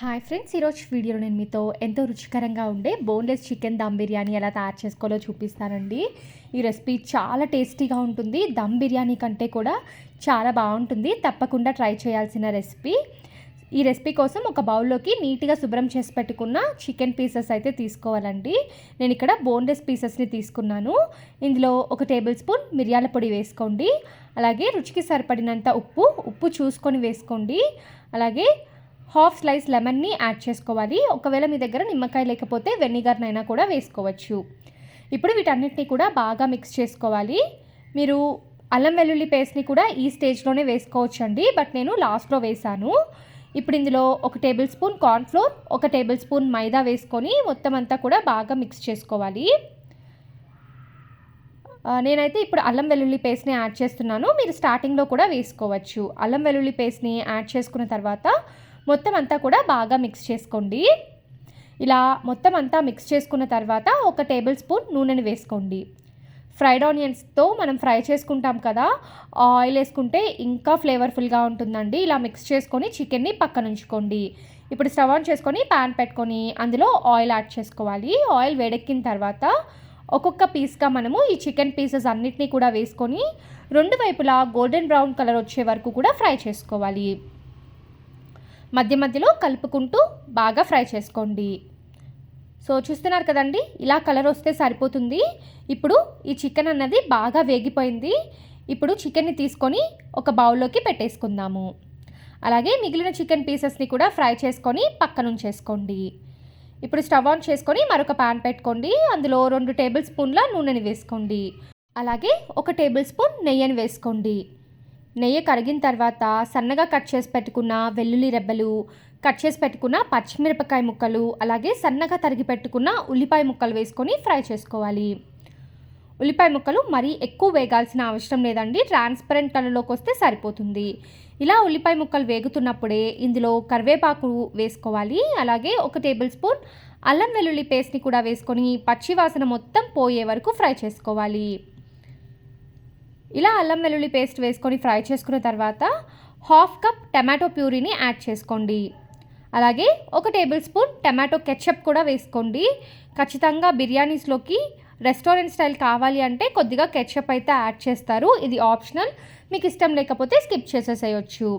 Hi friends ఈరోజు వీడియోలో నేను మీతో ఎంతో రుచికరంగా ఉండే బోన్లెస్ చికెన్ దమ్ బిర్యానీ ఎలా తయారు చేసుకోవాలో చూపిస్తానండి. ఈ రెసిపీ చాలా టేస్టీగా ఉంటుంది. దమ్ బిర్యానీ కంటే కూడా చాలా బాగుంటుంది. తప్పకుండా ట్రై చేయాల్సిన రెసిపీ ఈ రెసిపీ కోసం ఒక బౌల్లోకి నీట్గా శుభ్రం చేసి పెట్టుకున్న చికెన్ పీసెస్ అయితే తీసుకోవాలండి. నేను ఇక్కడ బోన్లెస్ పీసెస్ని తీసుకున్నాను. ఇందులో ఒక టేబుల్ స్పూన్ మిరియాల పొడి వేసుకోండి. అలాగే రుచికి సరిపడినంత ఉప్పు ఉప్పు చూసుకొని వేసుకోండి. అలాగే హాఫ్ స్లైస్ లెమన్ని యాడ్ చేసుకోవాలి. ఒకవేళ మీ దగ్గర నిమ్మకాయ లేకపోతే వెనిగర్నైనా కూడా వేసుకోవచ్చు. ఇప్పుడు వీటన్నిటిని కూడా బాగా మిక్స్ చేసుకోవాలి. మీరు అల్లం వెల్లుల్లి పేస్ట్ని కూడా ఈ స్టేజ్లోనే వేసుకోవచ్చు అండి బట్ నేను లాస్ట్లో వేసాను ఇప్పుడు ఇందులో ఒక టేబుల్ స్పూన్ కార్న్ఫ్లోర్ ఒక టేబుల్ స్పూన్ మైదా వేసుకొని మొత్తం అంతా కూడా బాగా మిక్స్ చేసుకోవాలి. నేనైతే ఇప్పుడు అల్లం వెల్లుల్లి పేస్ట్ని యాడ్ చేస్తున్నాను. మీరు స్టార్టింగ్లో కూడా వేసుకోవచ్చు. అల్లం వెల్లుల్లి పేస్ట్ని యాడ్ చేసుకున్న తర్వాత మొత్తం అంతా కూడా బాగా మిక్స్ చేసుకోండి. ఇలా మొత్తం అంతా మిక్స్ చేసుకున్న తర్వాత ఒక టేబుల్ స్పూన్ నూనెని వేసుకోండి. ఫ్రైడ్ ఆనియన్స్తో మనం ఫ్రై చేసుకుంటాం కదా ఆయిల్ వేసుకుంటే ఇంకా ఫ్లేవర్ఫుల్గా ఉంటుందండి. ఇలా మిక్స్ చేసుకొని చికెన్ని పక్కన ఉంచుకోండి. ఇప్పుడు స్టవ్ ఆన్ చేసుకొని ప్యాన్ పెట్టుకొని అందులో ఆయిల్ యాడ్ చేసుకోవాలి. ఆయిల్ వేడెక్కిన తర్వాత ఒక్కొక్క పీస్గా మనము ఈ చికెన్ పీసెస్ అన్నిటినీ కూడా వేసుకొని రెండు వైపులా గోల్డెన్ బ్రౌన్ కలర్ వచ్చే వరకు కూడా ఫ్రై చేసుకోవాలి. మధ్య మధ్యలో కలుపుకుంటూ బాగా ఫ్రై చేసుకోండి. సో చూస్తున్నారు కదండి ఇలా కలర్ వస్తే సరిపోతుంది. ఇప్పుడు ఈ చికెన్ అన్నది బాగా వేగిపోయింది. ఇప్పుడు చికెన్ని తీసుకొని ఒక బౌల్లోకి పెట్టేసుకుందాము. అలాగే మిగిలిన చికెన్ పీసెస్ని కూడా ఫ్రై చేసుకొని పక్కనుంచేసుకోండి ఇప్పుడు స్టవ్ ఆన్ చేసుకొని మరొక ప్యాన్ పెట్టుకోండి. అందులో రెండు టేబుల్ స్పూన్ల నూనెని వేసుకోండి. అలాగే ఒక టేబుల్ స్పూన్ నెయ్యిని వేసుకోండి. నెయ్యి కరిగిన తర్వాత సన్నగా కట్ చేసి పెట్టుకున్న వెల్లుల్లి రెబ్బలు కట్ చేసి పెట్టుకున్న పచ్చిమిరపకాయ ముక్కలు అలాగే సన్నగా తరిగి పెట్టుకున్న ఉల్లిపాయ ముక్కలు వేసుకొని ఫ్రై చేసుకోవాలి. ఉల్లిపాయ ముక్కలు మరీ ఎక్కువ వేగాల్సిన అవసరం లేదండి. ట్రాన్స్పరెంట్ కలర్లోకి వస్తే సరిపోతుంది. ఇలా ఉల్లిపాయ ముక్కలు వేగుతున్నప్పుడే ఇందులో కరివేపాకు వేసుకోవాలి. అలాగే ఒక టేబుల్ స్పూన్ అల్లం వెల్లుల్లి పేస్ట్ని కూడా వేసుకొని పచ్చి వాసన మొత్తం పోయే వరకు ఫ్రై చేసుకోవాలి. ఇలా అల్లం వెల్లుల్లి పేస్ట్ వేసుకొని ఫ్రై చేసుకున్న తర్వాత హాఫ్ కప్ టమాటో ప్యూరీని యాడ్ చేసుకోండి. అలాగే ఒక టేబుల్ స్పూన్ టమాటో కెచప్ కూడా వేసుకోండి. ఖచ్చితంగా బిర్యానీస్లోకి రెస్టారెంట్ స్టైల్ కావాలి అంటే కొద్దిగా కెచప్ అయితే యాడ్ చేస్తారు. ఇది ఆప్షనల్. మీకు ఇష్టం లేకపోతే స్కిప్ చేసేసేయచ్చు.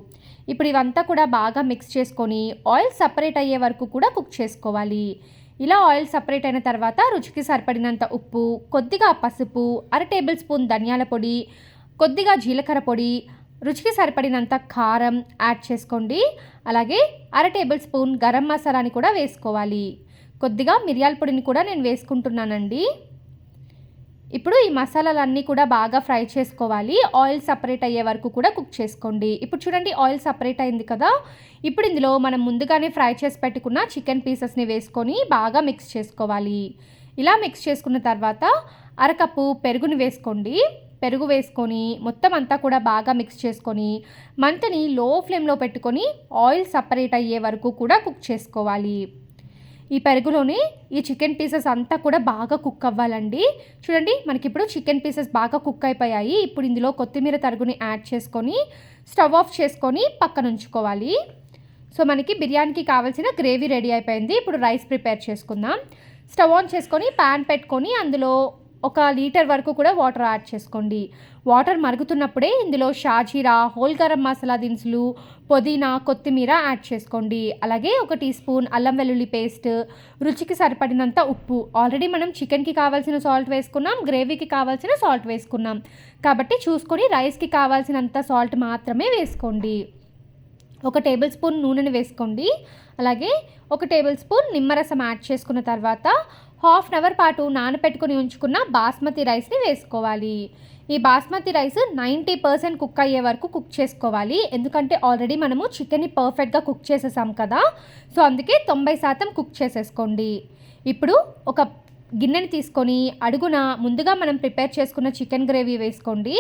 ఇప్పుడు ఇవంతా కూడా బాగా మిక్స్ చేసుకొని ఆయిల్ సపరేట్ అయ్యే వరకు కూడా కుక్ చేసుకోవాలి. ఇలా ఆయిల్ సపరేట్ అయిన తర్వాత రుచికి సరిపడినంత ఉప్పు కొద్దిగా పసుపు అర టేబుల్ స్పూన్ ధనియాల పొడి కొద్దిగా జీలకర్ర పొడి రుచికి సరిపడినంత కారం యాడ్ చేసుకోండి. అలాగే అర టేబుల్ స్పూన్ గరం మసాలాని కూడా వేసుకోవాలి. కొద్దిగా మిరియాల పొడిని కూడా నేను వేసుకుంటున్నానండి. ఇప్పుడు ఈ మసాలాలన్నీ కూడా బాగా ఫ్రై చేసుకోవాలి. ఆయిల్ సపరేట్ అయ్యే వరకు కూడా కుక్ చేసుకోండి. ఇప్పుడు చూడండి ఆయిల్ సపరేట్ అయింది కదా. ఇప్పుడు ఇందులో మనం ముందుగానే ఫ్రై చేసి పెట్టుకున్న చికెన్ పీసెస్ని వేసుకొని బాగా మిక్స్ చేసుకోవాలి. ఇలా మిక్స్ చేసుకున్న తర్వాత అరకప్పు పెరుగుని వేసుకోండి. పెరుగు వేసుకొని మొత్తం అంతా కూడా బాగా మిక్స్ చేసుకొని మంటని లో ఫ్లేమ్లో పెట్టుకొని ఆయిల్ సపరేట్ అయ్యే వరకు కూడా కుక్ చేసుకోవాలి. ఈ పెరుగులోని ఈ చికెన్ పీసెస్ అంతా కూడా బాగా కుక్ అవ్వాలండి. చూడండి మనకి ఇప్పుడు చికెన్ పీసెస్ బాగా కుక్ అయిపోయాయి. ఇప్పుడు ఇందులో కొత్తిమీర తరుగుని యాడ్ చేసుకొని స్టవ్ ఆఫ్ చేసుకొని పక్కన ఉంచుకోవాలి. సో మనకి బిర్యానీకి కావాల్సిన గ్రేవీ రెడీ అయిపోయింది. ఇప్పుడు రైస్ ప్రిపేర్ చేసుకుందాం. స్టవ్ ఆన్ చేసుకొని ప్యాన్ పెట్టుకొని అందులో ఒక లీటర్ వరకు కూడా వాటర్ యాడ్ చేసుకోండి. వాటర్ మరుగుతున్నప్పుడే ఇందులో షాజీరా హోల్ గరం మసాలా దినుసులు పుదీనా కొత్తిమీర యాడ్ చేసుకోండి. అలాగే ఒక టీ స్పూన్ అల్లం వెల్లుల్లి పేస్ట్ రుచికి సరిపడినంత ఉప్పు. ఆల్రెడీ మనం చికెన్కి కావాల్సిన సాల్ట్ వేసుకున్నాం గ్రేవీకి కావాల్సిన సాల్ట్ వేసుకున్నాం. కాబట్టి చూసుకొని రైస్కి కావాల్సినంత సాల్ట్ మాత్రమే వేసుకోండి. ఒక టేబుల్ స్పూన్ నూనెని వేసుకోండి. అలాగే ఒక టేబుల్ స్పూన్ నిమ్మరసం యాడ్ చేసుకున్న తర్వాత హాఫ్ అన్ అవర్ పాటు నానపెట్టుకుని ఉంచుకున్న బాస్మతి రైస్ని వేసుకోవాలి. ఈ basmati rice ninety percent cook అయ్యే వరకు కుక్ చేసుకోవాలి. ఎందుకంటే ఆల్రెడీ మనము చికెన్ని పర్ఫెక్ట్గా కుక్ చేసేసాం కదా. సో అందుకే తొంభై శాతం కుక్ చేసేసుకోండి. ఇప్పుడు ఒక గిన్నెని తీసుకొని అడుగున ముందుగా మనం ప్రిపేర్ చేసుకున్న చికెన్ గ్రేవీ వేసుకోండి.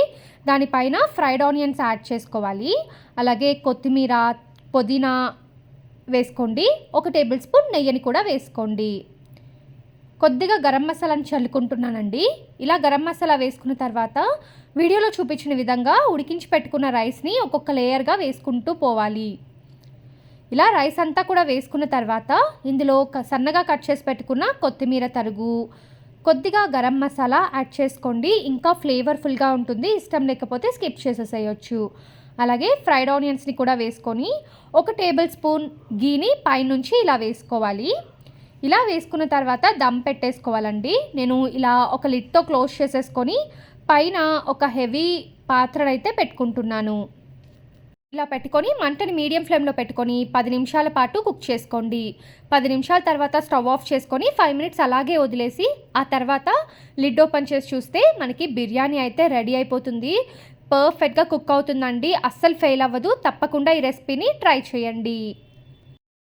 దానిపైన ఫ్రైడ్ ఆనియన్స్ యాడ్ చేసుకోవాలి. అలాగే కొత్తిమీర పుదీనా వేసుకోండి. ఒక టేబుల్ స్పూన్ నెయ్యిని కూడా వేసుకోండి. కొద్దిగా గరం మసాలాని చల్లుకుంటున్నానండి. ఇలా గరం మసాలా వేసుకున్న తర్వాత వీడియోలో చూపించిన విధంగా ఉడికించి పెట్టుకున్న రైస్ని ఒక్కొక్క లేయర్గా వేసుకుంటూ పోవాలి. ఇలా రైస్ అంతా కూడా వేసుకున్న తర్వాత ఇందులో క- సన్నగా కట్ చేసి పెట్టుకున్న కొత్తిమీర తరుగు కొద్దిగా గరం మసాలా యాడ్ చేసుకోండి. ఇంకా ఫ్లేవర్ఫుల్గా ఉంటుంది. ఇష్టం లేకపోతే స్కిప్ చేసేసేయచ్చు. అలాగే ఫ్రైడ్ ఆనియన్స్ని కూడా వేసుకొని ఒక టేబుల్ స్పూన్ గీని పైనుంచి ఇలా వేసుకోవాలి. ఇలా వేసుకున్న తర్వాత దమ్ పెట్టేసుకోవాలండి. నేను ఇలా ఒక లిడ్తో క్లోజ్ చేసేసుకొని పైన ఒక హెవీ పాత్రనైతే పెట్టుకుంటున్నాను. ఇలా పెట్టుకొని మంటని మీడియం ఫ్లేమ్లో పెట్టుకొని పది నిమిషాల పాటు కుక్ చేసుకోండి. పది నిమిషాల తర్వాత స్టవ్ ఆఫ్ చేసుకొని ఫైవ్ మినిట్స్ అలాగే వదిలేసి ఆ తర్వాత లిడ్ ఓపెన్ చేసి చూస్తే మనకి బిర్యానీ అయితే రెడీ అయిపోతుంది. పర్ఫెక్ట్గా కుక్ అవుతుందండి. అస్సలు ఫెయిల్ అవ్వదు. తప్పకుండా ఈ రెసిపీని ట్రై చేయండి.